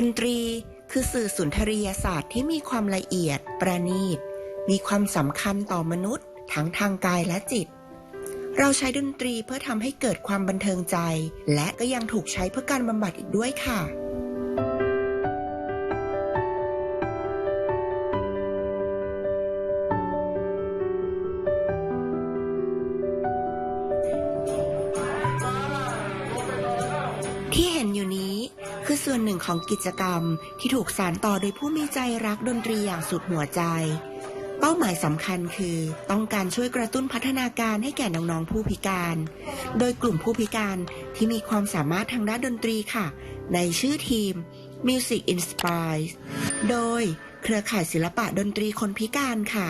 ดนตรีคือสื่อสุนทรียศาสตร์ที่มีความละเอียดประณีต มีความสำคัญต่อมนุษย์ ทั้งทางกายและจิต เราใช้ดนตรีเพื่อทำให้เกิดความบันเทิงใจ และก็ยังถูกใช้เพื่อการบำบัดอีกด้วยค่ะ ส่วนหนึ่งของกิจกรรมที่ถูกสานต่อโดยผู้มีใจรักดนตรีอย่างสุดหัวใจ เป้าหมายสำคัญคือ ต้องการช่วยกระตุ้นพัฒนาการให้แก่น้องๆผู้พิการ โดยกลุ่มผู้พิการที่มีความสามารถทางด้านดนตรีค่ะ ในชื่อทีม Music Inspire โดยเครือข่ายศิลปะดนตรีคนพิการค่ะ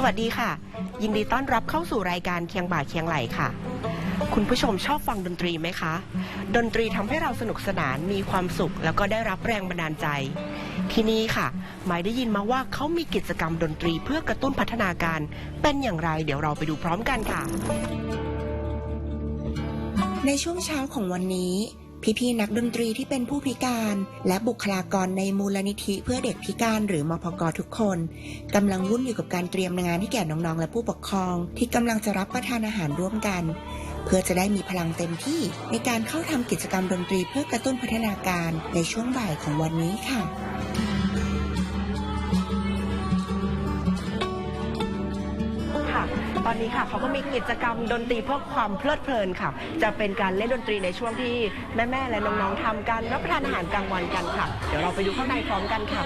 สวัสดีค่ะ ยินดีต้อนรับเข้าสู่รายการเคียงบ่าเคียงไหลค่ะ คุณผู้ชมชอบฟังดนตรีไหมคะ ดนตรีทำให้เราสนุกสนานมีความสุข แล้วก็ได้รับแรงบันดาลใจ ที่นี่ค่ะ หมายได้ยินมาว่าเขามีกิจกรรมดนตรีเพื่อกระตุ้นพัฒนาการ เป็นอย่างไรเดี๋ยวเราไปดูพร้อมกันค่ะ ในช่วงเช้าของวันนี้ พี่ๆนักดนตรีที่เป็นผู้พิการ และบุคลากรในมูลนิธิเพื่อเด็กพิการหรือมพกทุกคนกำลังวุ่นอยู่กับการเตรียมงานให้แก่น้องๆ และผู้ปกครอง ที่กำลังจะรับประทานอาหารร่วมกัน เพื่อจะได้มีพลังเต็มที่ในการเข้าทำกิจกรรมดนตรีเพื่อกระตุ้นพัฒนาการในช่วงบ่ายของวันนี้ค่ะ ตอนนี้ค่ะเขาก็มีกิจกรรมดนตรีเพื่อความเพลิดเพลินค่ะ จะเป็นการเล่นดนตรีในช่วงที่แม่ๆและน้องๆทำกันรับประทานอาหารกลางวันกันค่ะ เดี๋ยวเราไปดูข้างในพร้อมกันค่ะ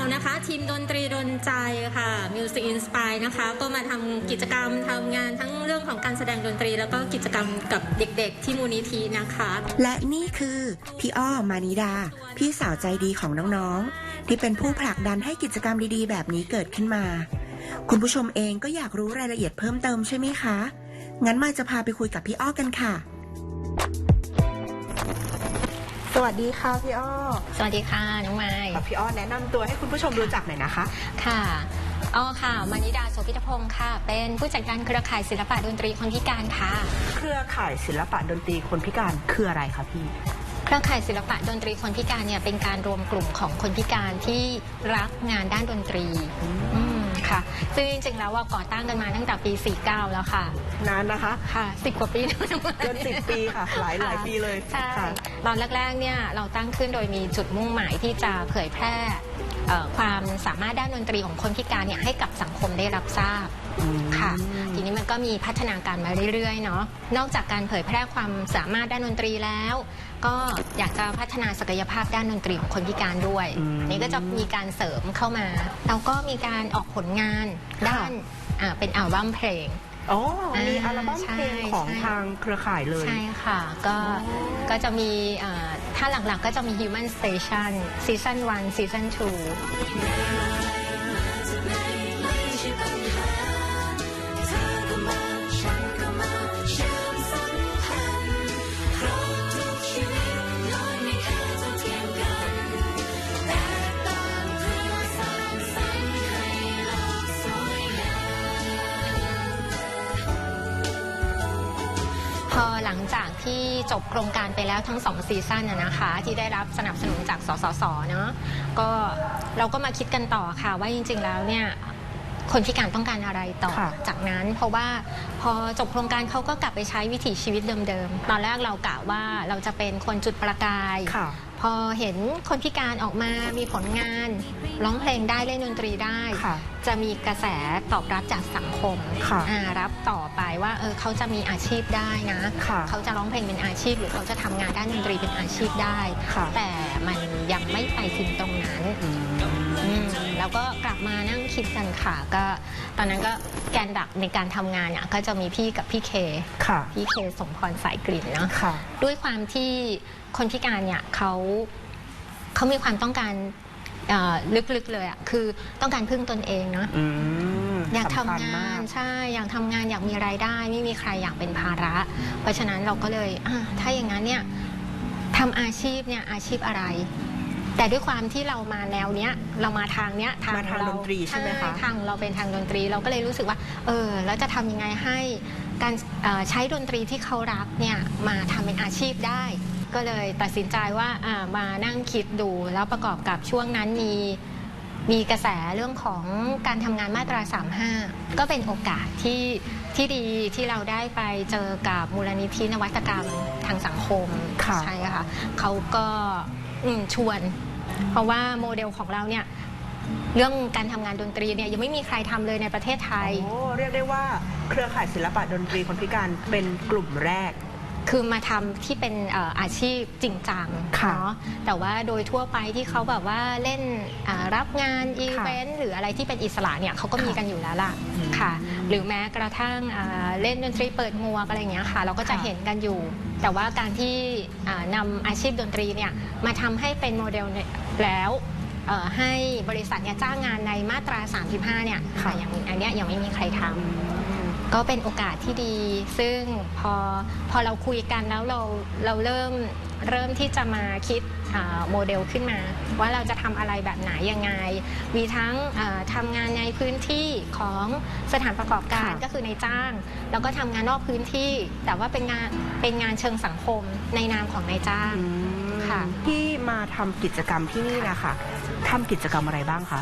เรานะคะทีมดนตรีดนใจค่ะ Music Inspire นะคะ ก็มาทำกิจกรรมทำงานทั้งเรื่องของการแสดงดนตรี แล้วก็กิจกรรมกับเด็กๆ ที่มูลนิธินะคะ และนี่คือ พี่อ้อมานิดา พี่สาวใจดีของน้องๆ ที่เป็นผู้ผลักดันให้กิจกรรมดีๆ แบบนี้เกิดขึ้นมา คุณผู้ชมเองก็อยากรู้รายละเอียดเพิ่มเติมใช่ไหมคะ งั้นมาจะพาไปคุยกับพี่อ้อกันค่ะ วัสดีค่ะพี่อ้อ สวัสดีค่ะน้องไม้กับพี่อ้อแนะนำตัวให้คุณผู้ชมรู้จักหน่อยนะคะ ค่ะอ๋อค่ะมานิดาโสพิทพงศ์ค่ะ เป็นผู้จัดการเครือข่ายศิลปะดนตรีคนพิการค่ะ เครือข่ายศิลปะดนตรีคนพิการคืออะไรคะพี่ เครือข่ายศิลปะดนตรีคนพิการเนี่ยเป็นการรวมกลุ่มของคนพิการที่รักงานด้านดนตรีอืม ค่ะ ซึ่งจริงๆแล้วว่าก่อตั้งกันมาตั้งแต่ปี 49 แล้วค่ะ นานนะคะ ค่ะสิบกว่าปีแล้วเกินสิบปีค่ะหลายหลายปีเลยใช่ค่ะ ตอนแรกๆเนี่ยเราตั้งขึ้นโดยมีจุดมุ่งหมายที่จะเผยแพร่เอ่อความสามารถด้านดนตรีของคนพิการเนี่ยให้กับสังคมได้รับทราบค่ะทีนี้ มันก็มีพัฒนาการมาเรื่อยๆเนาะนอกจากการเผยแพร่ความสามารถด้านดนตรีแล้ว ก็อยากจะพัฒนาศักยภาพด้านดนตรีของคนพิการด้วย อืม นี่ก็จะมีการเสริมเข้ามา แล้วก็มีการออกผลงานด้านอ่าเป็นอัลบั้มเพลง อ๋อมีอ่าอัลบั้มเพลงของใช่ ทางเครือข่ายเลย ใช่ค่ะ ก็ก็จะมีอ่าถ้าหลักๆก็จะมี Human Station Season 1 Season 2 จบโครงการไปแล้วทั้งสองซีซั่นนะนะคะ ที่ได้รับสนับสนุนจากสสสเนาะก็เราก็มาคิดกันต่อค่ะว่าจริง ๆ แล้วเนี่ยคนพิการต้องการอะไรต่อค่ะจากนั้น เพราะว่าพอจบโครงการเขาก็กลับไปใช้วิถีชีวิตเดิมๆ ตอนแรกเรากะว่าเราจะเป็นคนจุดประกาย ค่ะ พอเห็นคนพิการออกมามีผลงาน ร้องเพลงได้เล่นดนตรีได้ ค่ะ จะมีกระแสตอบรับจากสังคมค่ะอ่ารับต่อไปว่าเออเขาจะมีอาชีพได้นะค่ะเขาจะร้องเพลงเป็นอาชีพ หรือเขาจะทำงานด้านดนตรีเป็นอาชีพได้ค่ะแต่มันยังไม่ไปถึงตรงนั้นอืมอืมแล้วก็กลับมานั่งคิดกันค่ะ ก็ตอนนั้นก็แกนดักในการทำงานเนี่ยก็จะมีพี่กับพี่เคค่ะพี่เคสมพรสายกลิ่นเนาะค่ะด้วยความที่คนพิการเนี่ยเขาเขามีความต้องการ เอ่อลึกๆเลยอะคือต้องการพึ่งตนเองเนาะอืมอยากสำคัญทำงามานก ใช่อยากทำงานอยากมีรายได้ ไม่มีใครอยากเป็นภาระ เพราะฉะนั้นเราก็เลยอะถ้าอย่างนั้นเนี่ยทำอาชีพเนี่ยอาชีพอะไร แต่ด้วยความที่เรามาแนวเนี้ยเรามาทางเนี้ยทางมาทางเรดนตรีใช่ไหมคะ ทางเราเป็นทางดนตรีเราก็เลยรู้สึกว่า เออแล้วจะทำยังไงให้การเอ่อใช้ดนตรีที่เขารักเนี่ยมาทำเป็นอาชีพได้ ก็เลยตัดสินใจว่าอ่ามานั่งคิดดูแล้วประกอบกับช่วงนั้นมีมีกระแสเรื่องของการทำงานมาตรา 35 ก็เป็นโอกาสที่ที่ดีที่เราได้ไปเจอกับมูลนิธินวัตกรรมทางสังคมค่ะ ใช่ค่ะเขาก็อืมชวน เพราะว่าโมเดลของเราเนี่ยเรื่องการทำงานดนตรีเนี่ยยังไม่มีใครทำเลยในประเทศไทย โอ้เรียกได้ว่าเครือข่ายศิลปะดนตรีคนพิการเป็นกลุ่มแรก คือมาทำที่เป็นเอ่ออาชีพจริงจังค่ะเนาะแต่ว่าโดยทั่วไปที่เขาแบบว่าเล่นอ่ารับงานอีเวนต์หรืออะไรที่เป็นอิสระเนี่ยเขาก็มีกันอยู่แล้วล่ะอืมค่ะ หรือแม้กระทั่งอ่าเล่นดนตรีเปิดหมวกอะไรอย่างเงี้ยค่ะ เราก็จะค่ะเห็นกันอยู่ แต่ว่าการที่อ่านำอาชีพดนตรีเนี่ยมาทำให้เป็นโมเดลเนี่ยแล้วเอ่อให้บริษัทเนี่ยจ้างงานในมาตรา 35เนี่ยค่ะอย่างอันเนี้ยยังไม่มีใครทำ ก็เป็นโอกาสที่ดี ซึ่งพอพอเราคุยกันแล้วเราเราเริ่มเริ่มที่จะมาคิดอ่าโมเดลขึ้นมา ว่าเราจะทำอะไรแบบไหนยังไง มีทั้งอ่าทำงานในพื้นที่ของสถานประกอบการค่ะก็คือในจ้าง แล้วก็ทำงานนอกพื้นที่ แต่ว่าเป็นงานเป็นงานเชิงสังคมในนามของนายจ้างอืมค่ะที่มาทำกิจกรรมที่นี่นะคะทำกิจกรรมอะไรบ้างคะ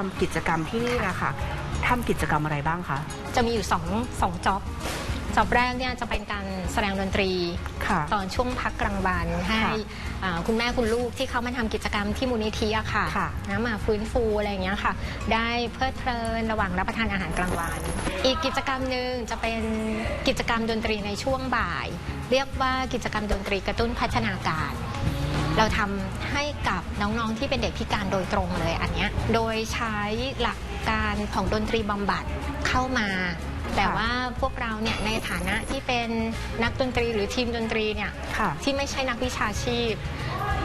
มาทำกิจกรรมที่นี่นะคะทำกิจกรรมอะไรบ้างคะ จะมีอยู่สองสองจ็อบจ็อบแรกเนี่ยจะเป็นการแสดงดนตรีค่ะตอนช่วงพักกลางวันให้ค่ะอ่าคุณแม่คุณลูกที่เขามาทำกิจกรรมที่มูลนิธิอะค่ะค่ะนะมาฟื้นฟูอะไรอย่างเงี้ยค่ะ ได้เพลิดเพลินระหว่างรับประทานอาหารกลางวัน อีกกิจกรรมหนึ่งจะเป็นกิจกรรมดนตรีในช่วงบ่าย เรียกว่ากิจกรรมดนตรีกระตุ้นพัฒนาการ เราทำให้กับน้องๆที่เป็นเด็กพิการโดยตรงเลยอันเนี้ยโดยใช้หลักการของดนตรีบำบัดเข้ามา แต่ว่าพวกเราเนี่ยในฐานะที่เป็นนักดนตรีหรือทีมดนตรีเนี่ยค่ะที่ไม่ใช่นักวิชาชีพ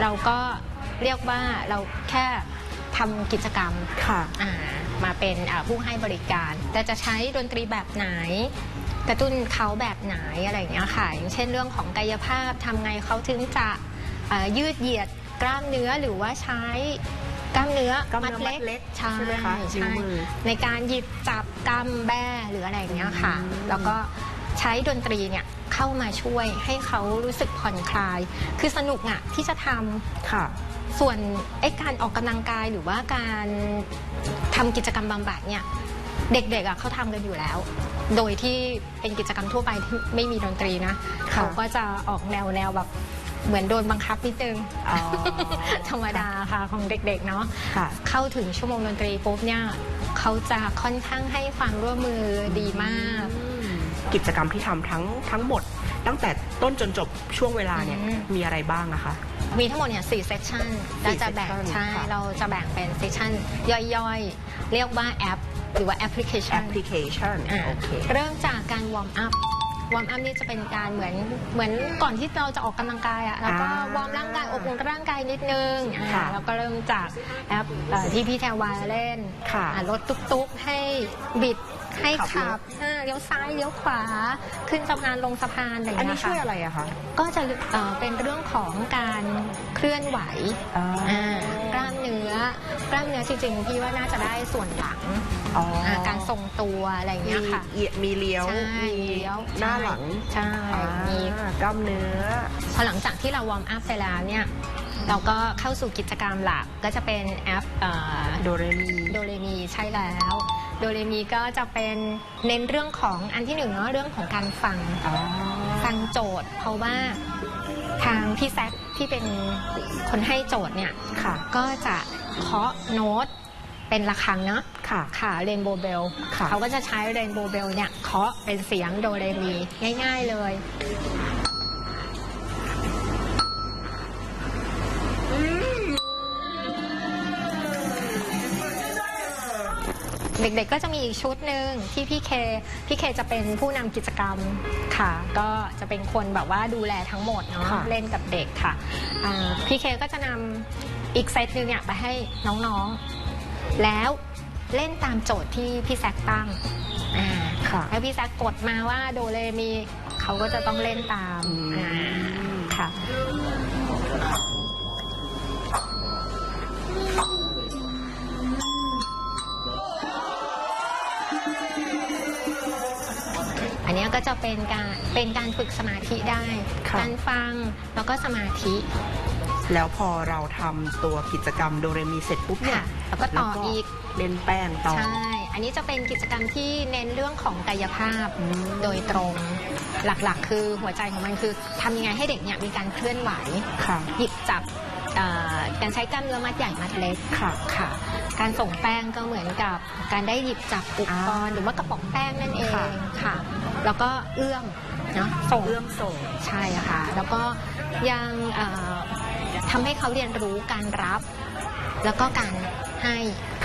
เราก็เรียกว่าเราแค่ทำกิจกรรมค่ะอ่ามาเป็นอ่าผู้ให้บริการ แต่จะใช้ดนตรีแบบไหนกระตุ้นเขาแบบไหนอะไรอย่างเงี้ยค่ะอย่างเช่นเรื่องของกายภาพทำไงเขาถึงจะ อ่ายืดเหยียดกล้ามเนื้อหรือว่าใช้กล้ามเนื้อกล้ามเนื้อมัดเล็กใช่ไหมคะนิ้วใช่มือ ในการหยิบจับกำแบ้หรืออะไรอย่างเงี้ยค่ะ อืม แล้วก็ใช้ดนตรีเนี่ยเข้ามาช่วยให้เขารู้สึกผ่อนคลาย คือสนุกอะที่จะทำ ค่ะ ส่วนไอ้การออกกำลังกายหรือว่าการทำกิจกรรมบำบัดเนี่ยเด็กๆอะเขาทำกันอยู่แล้ว โดยที่เป็นกิจกรรมทั่วไปที่ไม่มีดนตรีนะ ค่ะ เขาก็จะออกแนวแนวแบบ เหมือนโดนบังคับนิดนึงอ๋อ ธรรมดาค่ะของเด็กๆเนาะ ค่ะ เข้าถึงชั่วโมงดนตรีปุ๊บเนี่ยเขาจะค่อนข้างให้ความร่วมมือดีมาก กิจกรรมที่ทำทั้งทั้งหมด ตั้งแต่ต้นจนจบช่วงเวลาเนี่ยอืม มีอะไรบ้างอะคะ มีทั้งหมดเนี่ยสี่เซสชันเราจะแบ่ง section ใช่ ค่ะ เราจะแบ่งเป็นเซสชันย่อยๆ เรียกว่าแอป หรือว่าแอปพลิเคแอชันปพลิเคชันอ่าโอเค เริ่มจากการวอร์มอัพ วอร์มอัพนี่จะเป็นการเหมือนเหมือนก่อนที่เราจะออกกำลังกายอะแล้วก็อ่าวอร์มร่างกายอบอุ่นร่างกายนิดนึงอ่าค่ะแล้วก็เริ่มจากแอปเอ่อที่พี่แทวาเล่นค่ะอ่ารถตุ๊กๆให้บิดให้ขับรถขับอ่าเลี้ยวซ้ายเลี้ยวขวา ขึ้นสะพานลงสะพานอะไรอย่างอันเงี้นี้ยช่วยค่ะอะไรอะคะ ก็จะเอ่อเป็นเรื่องของการเคลื่อนไหวอ่าอ่ากล้ามเนื้อ กล้ามเนื้อจริงๆพี่ว่าน่าจะได้ส่วนหลังอ๋ออาการทรงตัวอะไรอย่างมีเงี้ยค่ะ เอียดมีเลี้ยวใช่มีเลี้ยวหน้าหลังใช่อ่ามี กล้ามเนื้อ พอหลังจากที่เราวอร์มอัพไปแล้วเนี่ยเราก็เข้าสู่กิจกรรมหลักก็จะเป็นแอปเอ่อ โดเรมี โดเรมีใช่แล้ว โดเรมีก็จะเป็นเน้นเรื่องของอันที่หนึ่งเนาะเรื่องของการฟังอ๋อ ฟังโจทย์ เพราะว่าทางพี่แซคที่เป็นคนให้โจทย์เนี่ยค่ะ ก็จะ เคาะโน้ตเป็นระฆังเนาะค่ะ ค่ะเรนโบว์เบลค่ะ เขาก็จะใช้เรนโบว์เบลเนี่ยเคาะเป็นเสียงโดเรมีง่าย ๆเลยเด็กๆ ก็จะมีอีกชุดหนึ่งที่พี่เค พี่เคจะเป็นผู้นำกิจกรรมค่ะ ก็จะเป็นคนแบบว่าดูแลทั้งหมดเนาะ ค่ะ เล่นกับเด็กค่ะอ่าพี่เคก็จะนำ อีกเซตหนึงเนี่ยไปให้น้องๆ แล้วเล่นตามโจทย์ที่พี่แซกตั้งอ่าค่ะแล้วพี่แซกกดมาว่าโดเรมีเขาก็จะต้องเล่นตามอืมอ่าค่ะอันเนี้ยก็จะเป็นการเป็นการฝึกสมาธิได้ค่ะการฟังแล้วก็สมาธิ แล้วพอเราทำตัวกิจกรรมโดเรมีเสร็จปุ๊บเนี่ยค่ะแล้วก็ต่ออีก เล่นแป้งต่อ ใช่ อันนี้จะเป็นกิจกรรมที่เน้นเรื่องของกายภาพอืมโดยตรง หลักๆ คือหัวใจของมันคือทำยังไงให้เด็กเนี่ยมีการเคลื่อนไหว ค่ะ หยิบจับเอ่อการใช้กล้ามเนื้อมัดใหญ่มัดเล็กค่ะค่ะ การส่งแป้งก็เหมือนกับการได้หยิบจับอุปกรณ์อ่าหรือว่ากระป๋องแป้งนั่นเองค่ะ ค่ะ แล้วก็เอื้อมเนาะส่งเอื้อมส่ง ใช่ค่ะ แล้วก็ยังเอ่อ ทำให้เขาเรียนรู้การรับ แล้วก็การให้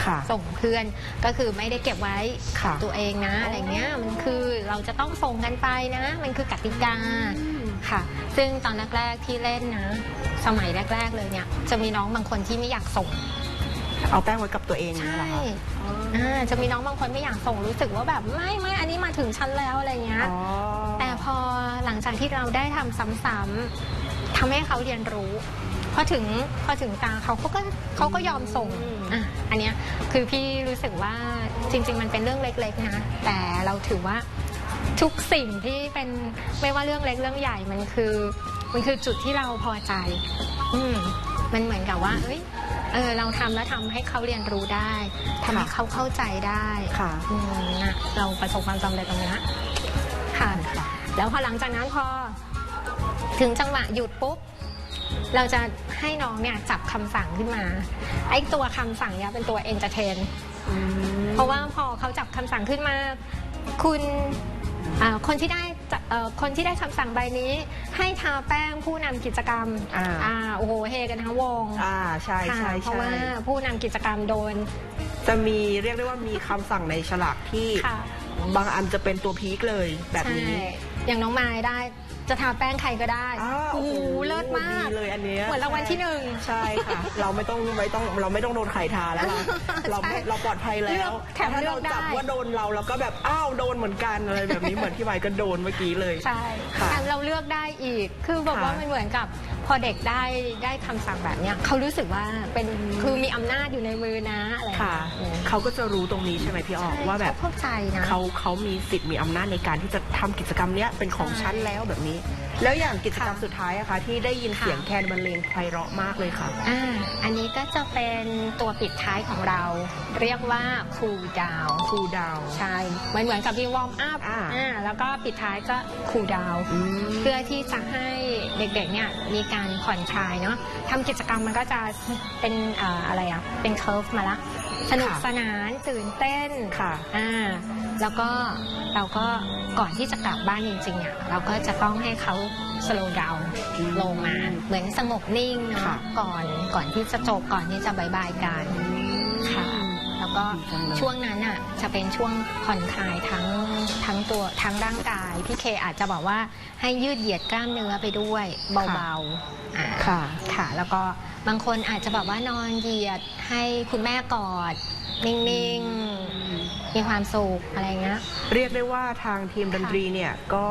ค่ะ ส่งเพื่อนก็คือไม่ได้เก็บไว้ค่ะตัวเองนะอะไรเงี้ยมันคือเราจะต้องส่งกันไปนะ มันคือกติกาค่ะ ซึ่งตอนแรกๆที่เล่นนะ สมัยแรก ๆ เลยเนี่ย จะมีน้องบางคนที่ไม่อยากส่ง เอาแป้งไว้กับตัวเองเนี่ยใช่ เหรอคะอ่า จะมีน้องบางคนไม่อยากส่งรู้สึกว่าแบบไม่ไม่อันนี้มาถึงชั้นแล้วอะไรเงี้ย อ๋อแต่พอหลังจากที่เราได้ทำซ้ำๆทำให้เขาเรียนรู้ พอถึงพอถึงตาเขาเขาก็เขาก็ยอมส่งอะอันเนี้ยคือพี่รู้สึกว่าจริง ๆ มันเป็นเรื่องเล็กๆนะ แต่เราถือว่าทุกสิ่งที่เป็นไม่ว่าเรื่องเล็กเรื่องใหญ่มันคือ มันคือจุดที่เราพอใจ อืมมันเหมือนกับว่าเอ้ยเออเราทำแล้วทำให้เขาเรียนรู้ได้ทำให้เขาเข้าใจได้ค่ะอืมนะเราประสบความสำเร็จตรงนี้ค่ะ แล้วพอหลังจากนั้นพอ ถึงจังหวะหยุดปุ๊บ เราจะให้น้องเนี่ยจับคำสั่งขึ้นมาไอ้ตัวคำสั่งเนี่ยเป็นตัวเอนเตอร์เทนเพราะว่าพอเขาจับคำสั่งขึ้นมา คุณอ่าคนที่ได้จะเอ่อคนที่ได้คำสั่งใบนี้ ให้ทาแป้งผู้นำกิจกรรมอ่าโอ้โหเฮกันทั้งวงอ่าใช่ค่ะใช่เพราะใช่ว่าผู้นำกิจกรรมโดน จะมีเรียกได้ว่ามีคำสั่งในฉลากที่ ค่ะ บางอันจะเป็นตัวพีคเลยแบบนี้ ใช่อย่างน้องไม้ได้ จะทาแป้งใครก็ได้อ้าวโอ้โหเลิศมากดีเลยอันเนี้ย เหมือนรางวัลที่หนึ่ง ใช่ค่ะ เราไม่ต้องไม่ต้องเราไม่ต้องโดนไข่ทาแล้วเราเราไม่ใช่เราปลอดภัยแล้เลือวกแถมถ้าเลืเราอกได้ จับว่าโดนเราเราก็แบบอ้าวโดนเหมือนกันอะไรแบบนี้เหมือนที่ไมค์ก็โดนเมื่อกี้เลย ใช่ค่ะ แถมเราเลือกได้อีก คือแบบค่ะว่ามันเหมือนกับพ อเด็กได้ได้คำสั่งแบบเนี้ยเขารู้สึกว่าเป็นคือมีอำนาจอยู่ในมือนะอะไรอย่างค่ะเงี้ยเขาก็จะรู้ตรงนี้ใช่ไหมพี่ออกว่าแบบเขเข้าใจนะ เขาเขามีสิทธิ์มีอำนาจในการที่จะทำกิจกรรมเนี้ยเป็นของใช่ ฉันแล้วแบบนี้ แล้วอย่างกิจกรรมค่ะสุดท้ายอะคะที่ได้ยินค่ะเสียงแคนบรรเลงไพเราะมากเลยค่ะ อ่าอันนี้ก็จะเป็นตัวปิดท้ายของเรา เรียกว่าคูลดาวครูดาวใช่มันเหมือนกับที่วอร์มอัพอ่า อ่าแล้วก็ปิดท้ายก็คูลดาวอืมเพื่อที่จะให้เด็กๆเนี่ยมีการผ่อนคลายเนาะทำกิจกรรมมันก็จะเป็นเอ่ออะไรอะเป็นเคอร์ฟมาละ สนุกค่ะสนานตื่นเต้นค่ะอ่าแล้วก็เราก็ก่อนที่จะกลับบ้านจริงๆอะเราก็จะต้องให้เขาสโลว์ดาวอืมลงมาเหมือนสงบนิ่งค่ะเนาะก่อนก่อนที่จะจบก่อนที่จะบายบายกันค่ะ แล้วแล้วก็ดีจังเลยช่วงนั้นอะจะเป็นช่วงผ่อนคลายทั้งทั้งตัวทั้งร่างกาย พี่เคอาจจะบอกว่าให้ยืดเหยียดกล้ามเนื้อไปด้วยเบาๆอ่าค่ะค่ะ แล้วก็บางคนอาจจะแบบว่านอนเหยียดให้คุณแม่กอด นิ่งๆ มีความสุขอะไรเงี้ย เรียกได้ว่าทางทีมดนตรีเนี่ยก็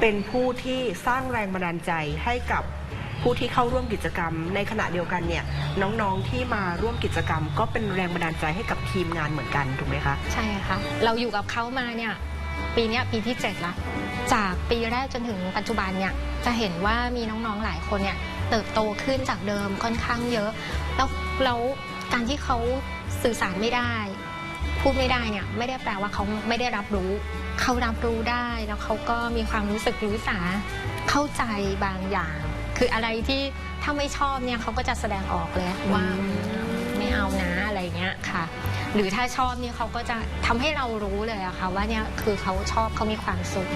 เป็นผู้ที่สร้างแรงบันดาลใจให้กับ ผู้ที่เข้าร่วมกิจกรรม ในขณะเดียวกันเนี่ยน้องๆที่มาร่วมกิจกรรม ก็เป็นแรงบันดาลใจให้กับทีมงานเหมือนกันถูกไหมคะใช่ค่ะเราอยู่กับเขามาเนี่ยปีเนี้ยปีที่7ละจากปีแรกจนถึงปัจจุบันเนี่ยจะเห็นว่ามีน้องๆหลายคนเนี่ยเติบโตขึ้นจากเดิมค่อนข้างเยอะ แล้วแล้วการที่เขาสื่อสารไม่ได้ พูดไม่ได้เนี่ยไม่ได้แปลว่าเขาไม่ได้รับรู้ เขารับรู้ได้แล้วเขาก็มีความรู้สึกรู้สาเข้าใจบางอย่าง คืออะไรที่ถ้าไม่ชอบเนี่ยเขาก็จะแสดงออกเลยว่าไม่เอานะอะไรเงี้ยค่ะ หรือถ้าชอบเนี่ยเขาก็จะทำให้เรารู้เลยอะค่ะว่าเนี่ยคือเขาชอบเขามีความสุข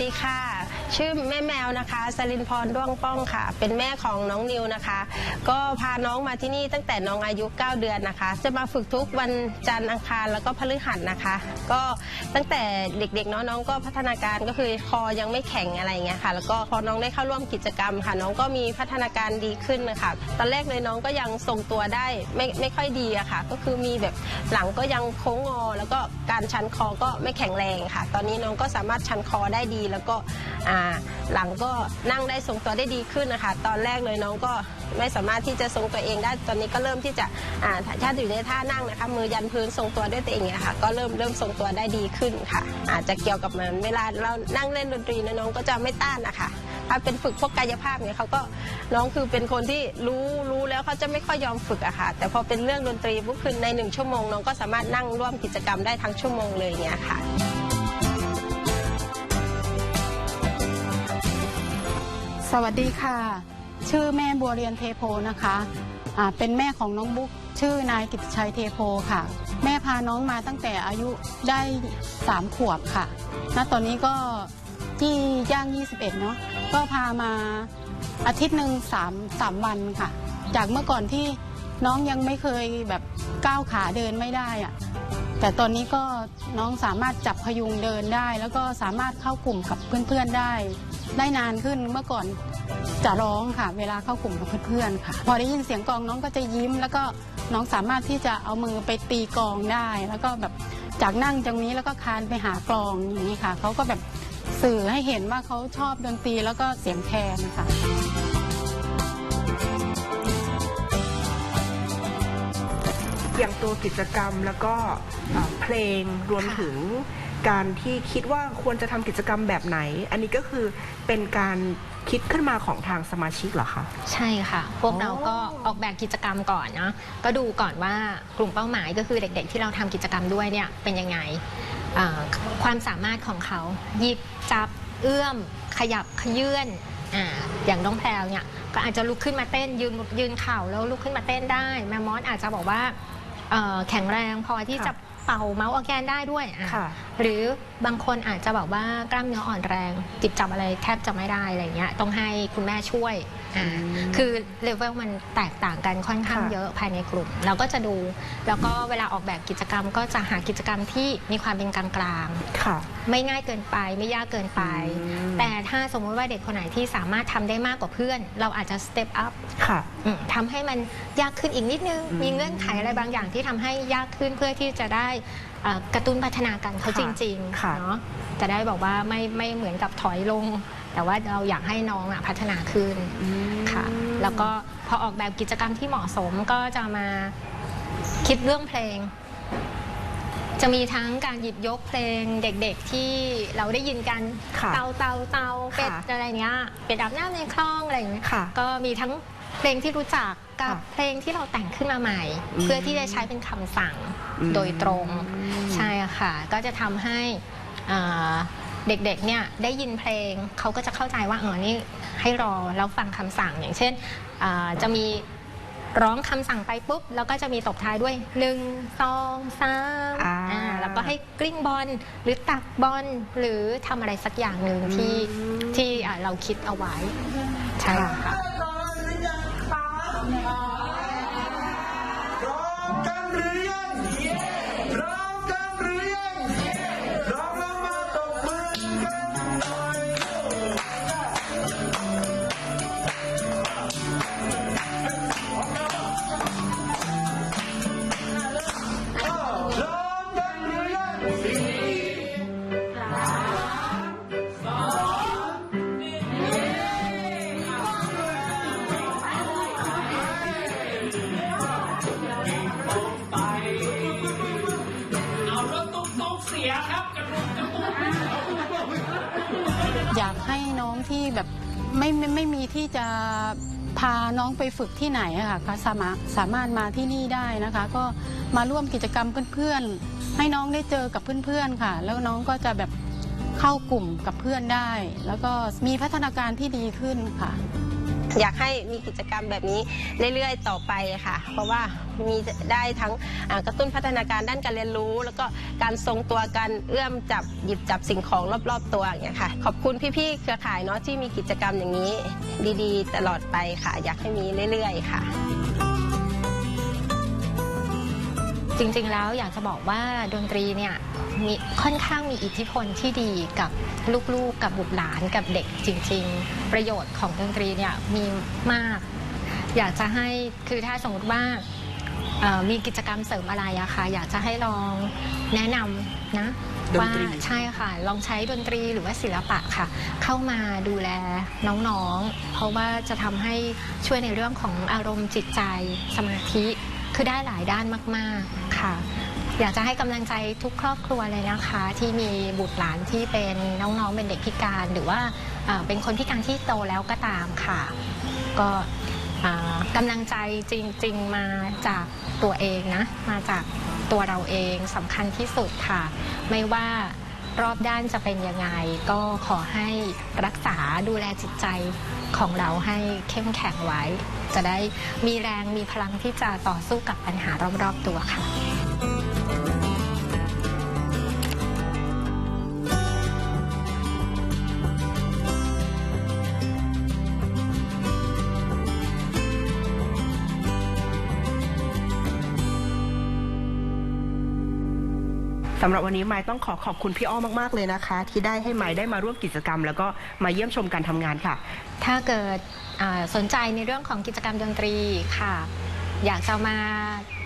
ดีค่ะ ชื่อแม่แมวนะคะสลินพรด้วงป้องค่ะ เป็นแม่ของน้องนิวนะคะ ก็พาน้องมาที่นี่ตั้งแต่น้องอายุ 9 เดือนนะคะ จะมาฝึกทุกวันจันทร์อังคารแล้วก็พฤหัสนะคะ ก็ตั้งแต่เด็กๆเนาะน้องก็พัฒนาการก็คือคอยังไม่แข็งอะไรอย่างเงี้ยค่ะ แล้วก็พอน้องได้เข้าร่วมกิจกรรมค่ะ น้องก็มีพัฒนาการดีขึ้นนะคะตอนแรกเลยน้องก็ยังทรงตัวได้ไม่ไม่ค่อยดีอะค่ะ ก็คือมีแบบหลังก็ยังโค้งงอ แล้วก็การชันคอก็ไม่แข็งแรงค่ะ ตอนนี้น้องก็สามารถชันคอได้ดีแล้วก็อ่าหลังก็นั่งได้ทรงตัวได้ดีขึ้นนะคะ ตอนแรกเลยน้องก็ไม่สามารถที่จะทรงตัวเองได้ตอนนี้ก็เริ่มที่จะอ่าถ้าอยู่ในท่านั่งนะคะมือยันพื้นทรงตัวด้วยตัวเองเนี่ยค่ะก็เริ่มเริ่มทรงตัวได้ดีขึ้นค่ะ อาจจะเกี่ยวกับมันเวลาเรานั่งเล่นดนตรีนะน้องก็จะไม่ต้านนะคะถ้าเป็นฝึกพวกกายภาพเนี่ยเขาก็น้องคือเป็นคนที่รู้รู้แล้วเขาจะไม่ค่อยยอมฝึกอะค่ะ แต่พอเป็นเรื่องดนตรีปุ๊บคือในหนึ่งชั่วโมงน้องก็สามารถนั่งร่วมกิจกรรมได้ทั้งชั่วโมงเลยเงี้ยค่ะ สวัสดีค่ะ ชื่อแม่บัวเรียนเทโพนะคะเป็นแม่ของน้องบุ๊กชื่อนายกิติชัยเทโพค่ะ แม่พาน้องมาตั้งแต่อายุได้สามขวบค่ะ ณ ตอนนี้ก็ที่ย่าง 21 เนาะ ก็พามาอาทิตย์หนึ่งสามสามวันค่ะ จากเมื่อก่อนที่น้องยังไม่เคยแบบก้าวขาเดินไม่ได้อะแต่ตอนนี้ก็น้องสามารถจับพยุงเดินได้ แล้วก็สามารถเข้ากลุ่มกับเพื่อนๆได้ ได้นานขึ้นเมื่อก่อนจะร้องค่ะ เวลาเข้ากลุ่มกับเพื่อนๆค่ะ พอได้ยินเสียงกลองน้องก็จะยิ้ม แล้วก็น้องสามารถที่จะเอามือไปตีกลองได้ แล้วก็แบบจากนั่งตรงนี้แล้วก็คานไปหากลองอย่างนี้ค่ะเขาก็แบบสื่อให้เห็นว่าเขาชอบดนตรีแล้วก็เสียงแคนค่ะอย่างตัวกิจกรรมแล้วก็เอ่อเพลงรวมถึง การที่คิดว่าควรจะทำกิจกรรมแบบไหน อันนี้ก็คือเป็นการคิดขึ้นมาของทางสมาชิกเหรอคะ ใช่ค่ะ พวกอ๋อเราก็ออกแบบกิจกรรมก่อนเนาะก็ดูก่อนว่ากลุ่มเป้าหมายก็คือเด็ก ๆ ที่เราทำกิจกรรมด้วยเนี่ยเป็นยังไงเอ่อความสามารถของเขาหยิบจับเอื้อม ขยับขยื่นอ่าอย่างน้องแพรวเนี่ยก็อาจจะลุกขึ้นมาเต้นยืนยืนเข่าแล้วลุกขึ้นมาเต้นได้ แมมมอสอาจจะบอกว่าเอ่อแข็งแรงพอที่ค่ะจะเป่าเมาส์ออร์แกนได้ด้วยอะ ค่ะหรือบางคนอาจจะแบบว่ากล้ามเนื้ออ่อนแรงจิบจับอะไรแทบจะไม่ได้อะไรเงี้ยต้องให้คุณแม่ช่วยอ่าอืมคือเลเวลมันแตกต่างกันค่อนข้างค่ะ เยอะภายในกลุ่ม เราก็จะดู แล้วก็เวลาออกแบบกิจกรรมก็จะหากิจกรรมที่มีความเป็นกลางๆ ค่ะ ไม่ง่ายเกินไปไม่ยากเกินไป อืม แต่ถ้าสมมติว่าเด็กคนไหนที่สามารถทำได้มากกว่าเพื่อน เราอาจจะ step up ค่ะอืมทำให้มันยากขึ้นอีกนิดนึง อืม มีเงื่อนไขอะไรบางอย่างที่ทำให้ยากขึ้นเพื่อที่จะได้ เอ่อกระตุ้นพัฒนาการเขาค่ะจริงค่ะๆเนาะจะได้บอกว่าไม่ไม่เหมือนกับถอยลง แต่ว่าเราอยากให้น้องอะพัฒนาขึ้นค่ะ แล้วก็พอออกแบบกิจกรรมที่เหมาะสมก็จะมาคิดเรื่องเพลง จะมีทั้งการหยิบยกเพลงเด็กๆที่เราได้ยินกันค่ะเตาเตาเตาเป็ดค่ะอะไรเงี้ยเป็ดอาบน้ำในคลองอะไรอย่างเงี้ยค่ะ ก็มีทั้ง เพลงที่รู้จักกับค่ะเพลงที่เราแต่งขึ้นมาใหม่อืมเพื่อที่จะใช้เป็นคำสั่งอืมโดยตรงอืมใช่ค่ะ ก็จะทำให้อ่าเด็กๆ เนี่ยได้ยินเพลงเขาก็จะเข้าใจว่าเออนี่ให้รอแล้วฟังคำสั่งอย่างเช่นอ่าจะมีร้องคำสั่งไปปุ๊บ แล้วก็จะมีตบท้ายด้วย 1 2 3อ่าอ่าแล้วก็ให้กลิ้งบอลหรือตักบอลหรือทำอะไรสักอย่างหนึ่งที่ที่อ่าเราคิดเอาไว้ ใช่ค่ะ อยากให้น้องที่แบบไม่ไม่ไม่มีที่จะพาน้องไปฝึกที่ไหนอะค่ะก็สามารถสามารถมาที่นี่ได้นะคะ ก็มาร่วมกิจกรรมเพื่อนๆ ให้น้องได้เจอกับเพื่อนๆค่ะ แล้วน้องก็จะแบบเข้ากลุ่มกับเพื่อนได้ แล้วก็มีพัฒนาการที่ดีขึ้นค่ะ อยากให้มีกิจกรรมแบบนี้เรื่อยๆ ต่อไปค่ะ เพราะว่ามีได้ทั้งกระตุ้นพัฒนาการด้านการเรียนรู้ แล้วก็การทรงตัวการเอื้อมจับหยิบจับสิ่งของรอบๆ ตัวอย่างเงี้ยค่ะ ขอบคุณพี่ๆเครือข่ายเนาะที่มีกิจกรรมอย่างนี้ ดีๆ ตลอดไปค่ะ อยากให้มีเรื่อยๆ ค่ะ จริงๆแล้วอยากจะบอกว่าดนตรีเนี่ยมีค่อนข้างมีอิทธิพลที่ดีกับลูกๆ กับบุตรหลานกับเด็กจริง ๆ ประโยชน์ของดนตรีเนี่ยมีมาก อยากจะให้คือถ้าสมมติว่ามีกิจกรรมเสริมอะไรอะค่ะอยากจะให้ลองแนะนำนะว่าใช่ค่ะ ลองใช้ดนตรีหรือว่าศิลปะค่ะ เข้ามาดูแลน้องๆ เพราะว่าจะทำให้ช่วยในเรื่องของอารมณ์จิตใจสมาธิ คือได้หลายด้านมากๆค่ะ อยากจะให้กำลังใจทุกครอบครัวเลยนะคะ ที่มีบุตรหลานที่เป็นน้องๆเป็นเด็กพิการ หรือว่าเอ่อเป็นคนพิการที่โตแล้วก็ตามค่ะ ก็อ่ากำลังใจจริง ๆ มาจากตัวเองนะ มาจากตัวเราเองสำคัญที่สุดค่ะ ไม่ว่า รอบด้านจะเป็นยังไง ก็ขอให้รักษาดูแลจิตใจของเราให้เข้มแข็งไว้ จะได้มีแรงมีพลังที่จะต่อสู้กับปัญหารอบๆตัวค่ะ สำหรับวันนี้ไม้ต้องขอขอบคุณพี่อ้อมากๆเลยนะคะ ที่ได้ให้ไม้ได้มาร่วมกิจกรรม แล้วก็มาเยี่ยมชมการทำงานค่ะ ถ้าเกิดอ่าสนใจในเรื่องของกิจกรรมดนตรีค่ะ อยากจะมา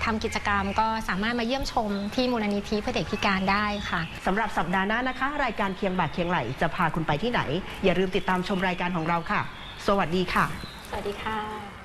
ทำกิจกรรมก็สามารถมาเยี่ยมชมที่มูลนิธิเพื่อเด็กพิการได้ค่ะ สำหรับสัปดาห์หน้านะคะ รายการเคียงบ่าเคียงไหลจะพาคุณไปที่ไหน อย่าลืมติดตามชมรายการของเราค่ะ สวัสดีค่ะ สวัสดีค่ะ